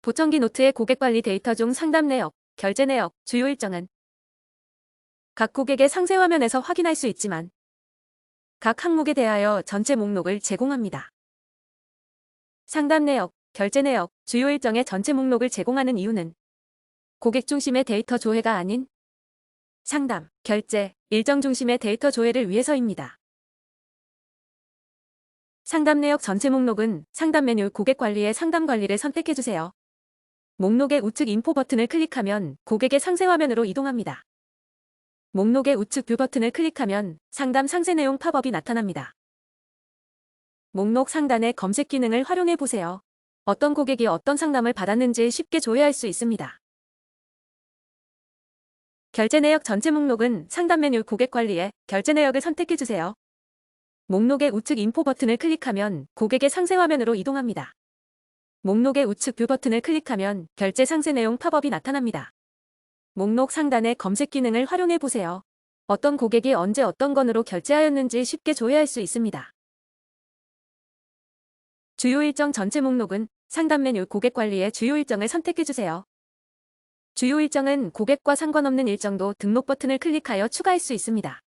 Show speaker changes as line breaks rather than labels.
보청기 노트의 고객관리 데이터 중 상담 내역, 결제 내역, 주요 일정은 각 고객의 상세 화면에서 확인할 수 있지만 각 항목에 대하여 전체 목록을 제공합니다. 상담 내역, 결제 내역, 주요 일정의 전체 목록을 제공하는 이유는 고객 중심의 데이터 조회가 아닌 상담, 결제, 일정 중심의 데이터 조회를 위해서입니다. 상담 내역 전체 목록은 상담 메뉴 고객 관리의 상담 관리를 선택해주세요. 목록의 우측 인포 버튼을 클릭하면 고객의 상세 화면으로 이동합니다. 목록의 우측 뷰 버튼을 클릭하면 상담 상세 내용 팝업이 나타납니다. 목록 상단의 검색 기능을 활용해 보세요. 어떤 고객이 어떤 상담을 받았는지 쉽게 조회할 수 있습니다. 결제 내역 전체 목록은 상담 메뉴 고객 관리에 결제 내역을 선택해 주세요. 목록의 우측 인포 버튼을 클릭하면 고객의 상세 화면으로 이동합니다. 목록의 우측 뷰 버튼을 클릭하면 결제 상세 내용 팝업이 나타납니다. 목록 상단의 검색 기능을 활용해 보세요. 어떤 고객이 언제 어떤 건으로 결제하였는지 쉽게 조회할 수 있습니다. 주요 일정 전체 목록은 상담 메뉴 고객 관리의 주요 일정을 선택해 주세요. 주요 일정은 고객과 상관없는 일정도 등록 버튼을 클릭하여 추가할 수 있습니다.